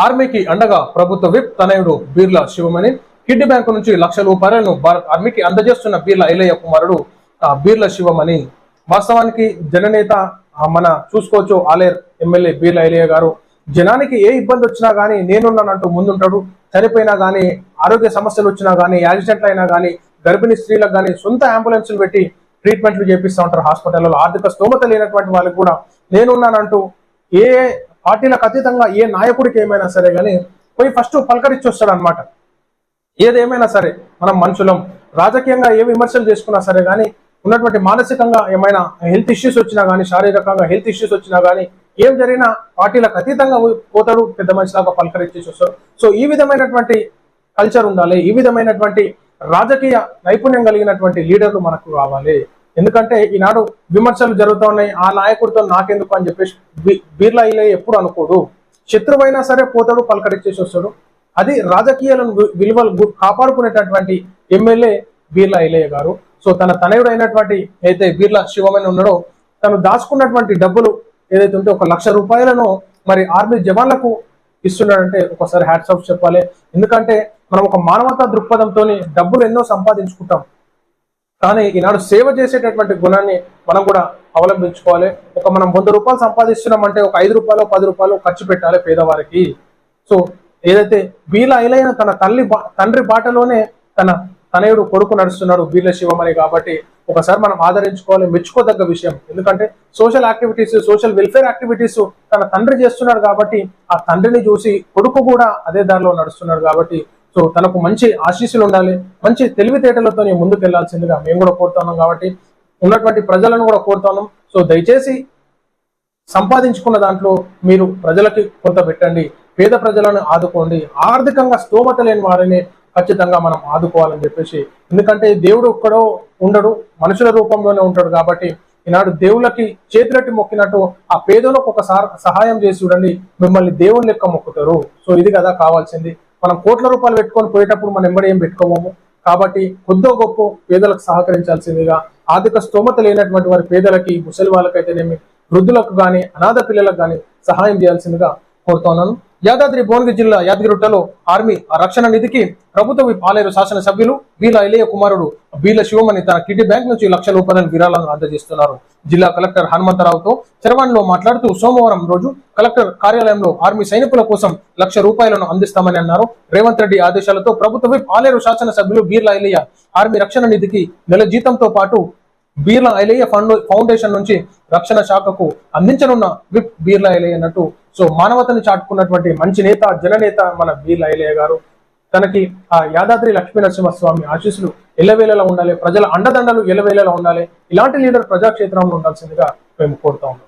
ఆర్మీకి అండగా ప్రభుత్వ విప్ తనయుడు బీర్ల శివమణి కిడ్నీ బ్యాంకు నుంచి లక్ష రూపాయలను భారత్ ఆర్మీకి అందజేస్తున్న బీర్ల ఐలయ్య కుమారుడు బీర్ల శివమణి. వాస్తవానికి జననేత మన చూసుకోవచ్చు ఆలేర్ ఎమ్మెల్యే బీర్ల ఐలయ్య గారు. జనానికి ఏ ఇబ్బంది వచ్చినా గానీ నేనున్నానంటూ ముందుంటాడు. చనిపోయినా గానీ ఆరోగ్య సమస్యలు వచ్చినా గానీ యాక్సిడెంట్లు అయినా గానీ గర్భిణీ స్త్రీలకు గానీ సొంత అంబులెన్స్లు పెట్టి ట్రీట్మెంట్లు చేపిస్తూ ఉంటారు హాస్పిటల్లో. ఆర్థిక స్తోమత లేనటువంటి వాళ్ళకి కూడా నేనున్నానంటూ ఏ పార్టీలకు అతీతంగా ఏ నాయకుడికి ఏమైనా సరే కానీ పోయి ఫస్ట్ పలకరించి వస్తాడు అనమాట ఏదేమైనా సరే మనం మనుషులం. రాజకీయంగా ఏ విమర్శలు చేసుకున్నా సరే కానీ ఉన్నటువంటి మానసికంగా ఏమైనా హెల్త్ ఇష్యూస్ వచ్చినా కానీ శారీరకంగా హెల్త్ ఇష్యూస్ వచ్చినా కానీ ఏం జరిగినా పార్టీలకు అతీతంగా పోతాడు పెద్ద మనిషిలాగా పలకరించి వస్తాడు సో ఈ విధమైనటువంటి కల్చర్ ఉండాలి ఈ విధమైనటువంటి రాజకీయ నైపుణ్యం కలిగినటువంటి లీడర్లు మనకు కావాలి ఎందుకంటే ఈనాడు విమర్శలు జరుగుతూ ఉన్నాయి ఆ నాయకుడితో నాకెందుకు అని చెప్పేసి బీర్లా ఇలే ఎప్పుడు అనుకోడు. శత్రువైనా సరే పోతాడు పలకరించేసి వస్తాడు. అది రాజకీయాలను విలువలు కాపాడుకునేటటువంటి ఎమ్మెల్యే బీర్లా ఇలయ్య గారు. సో తన తనయుడు అయినటువంటి అయితే బీర్లా శివమైన ఉన్నాడో తను దాచుకున్నటువంటి డబ్బులు ఏదైతే ఉంటే ఒక లక్ష రూపాయలను మరి ఆర్మీ జవాన్లకు ఇస్తున్నాడంటే ఒకసారి హ్యాట్స్ ఆఫ్ చెప్పాలి. ఎందుకంటే మనం ఒక మానవతా దృక్పథంతో డబ్బులు ఎన్నో సంపాదించుకుంటాం. కానీ ఈనాడు సేవ చేసేటటువంటి గుణాన్ని మనం కూడా అవలంబించుకోవాలి. ఒక మనం వంద రూపాయలు సంపాదిస్తున్నామంటే ఒక ఐదు రూపాయలు పది రూపాయలు ఖర్చు పెట్టాలి పేదవారికి. సో ఏదైతే వీళ్ళ అయిలైన తన తల్లి తండ్రి బాటలోనే తన తనయుడు కొడుకు నడుస్తున్నాడు వీళ్ళ శివమని కాబట్టి ఒకసారి మనం ఆదరించుకోవాలి. మెచ్చుకోదగ్గ విషయం. ఎందుకంటే social activities social welfare activities తన తండ్రి చేస్తున్నాడు కాబట్టి ఆ తండ్రిని చూసి కొడుకు కూడా అదే దారిలో నడుస్తున్నాడు కాబట్టి సో తనకు మంచి ఆశీస్సులు ఉండాలి మంచి తెలివితేటలతోనే ముందుకు వెళ్ళాల్సిందిగా మేము కూడా కోరుతున్నాం కాబట్టి ఉన్నటువంటి ప్రజలను కూడా కోరుతున్నాం. సో దయచేసి సంపాదించుకున్న దాంట్లో మీరు ప్రజలకి కొంత పెట్టండి పేద ప్రజలను ఆదుకోండి ఆర్థికంగా స్తోమత లేని వారిని ఖచ్చితంగా మనం ఆదుకోవాలని చెప్పేసి. ఎందుకంటే దేవుడు ఒక్కడో ఉండడు మనుషుల రూపంలోనే ఉంటాడు కాబట్టి ఈనాడు దేవుళ్ళకి చేతులెట్టి మొక్కినట్టు ఆ పేదలకు ఒక సహాయం చేసి చూడండి మిమ్మల్ని దేవుని లెక్క మొక్కుతారు. సో ఇది కదా కావాల్సింది. మనం కోట్ల రూపాయలు పెట్టుకొని పోయేటప్పుడు మనం ఎంబడి ఏం పెట్టుకోము? కాబట్టి కొద్దో గొప్ప పేదలకు సహకరించాల్సిందిగా ఆర్థిక స్తోమత లేనటువంటి వారి పేదలకి ముసలి వాళ్ళకైతేనేమి వృద్ధులకు కానీ అనాథ పిల్లలకు కానీ సహాయం చేయాల్సిందిగా కోరుతున్నాను యాదాద్రి భువనగిరి జిల్లా యాదగిరిగుట్టలో ఆర్మీ రక్షణ నిధికి ప్రభుత్వ పాలేరు శాసనసభ్యులు బీల ఇలయ కుమారుడు బీల శివమణి తన కిడ్నీ బ్యాంక్ నుంచి లక్ష రూపాయల విరాళాలను అందజేస్తున్నారు. జిల్లా కలెక్టర్ హనుమంతరావుతో చరవాణిలో మాట్లాడుతూ సోమవారం రోజు కలెక్టర్ కార్యాలయంలో ఆర్మీ సైనికుల కోసం లక్ష రూపాయలను అందిస్తామని అన్నారు. రేవంత్ రెడ్డి ఆదేశాలతో ప్రభుత్వ పాలేరు శాసనసభ్యులు బీర్ల ఇలయ్య ఆర్మీ రక్షణ నిధికి నెల జీతంతో పాటు బీర్లా ఐలయ్య ఫండ్ ఫౌండేషన్ నుంచి రక్షణ శాఖకు అందించనున్న విప్ బీర్లా ఐలయ్య అన్నట్టు సో మానవతను చాటుకున్నటువంటి మంచి నేత జననేత మన బీర్లా లైలయ్య గారు. తనకి ఆ యాదాద్రి లక్ష్మీ నరసింహస్వామి ఆశీస్సులు ఎల్లవేళలా ఉండాలి. ప్రజల అండదండలు ఎల్లవేళలా ఉండాలి. ఇలాంటి లీడర్ ప్రజాక్షేత్రంలో ఉండాల్సిందిగా మేము కోరుతా ఉన్నాం.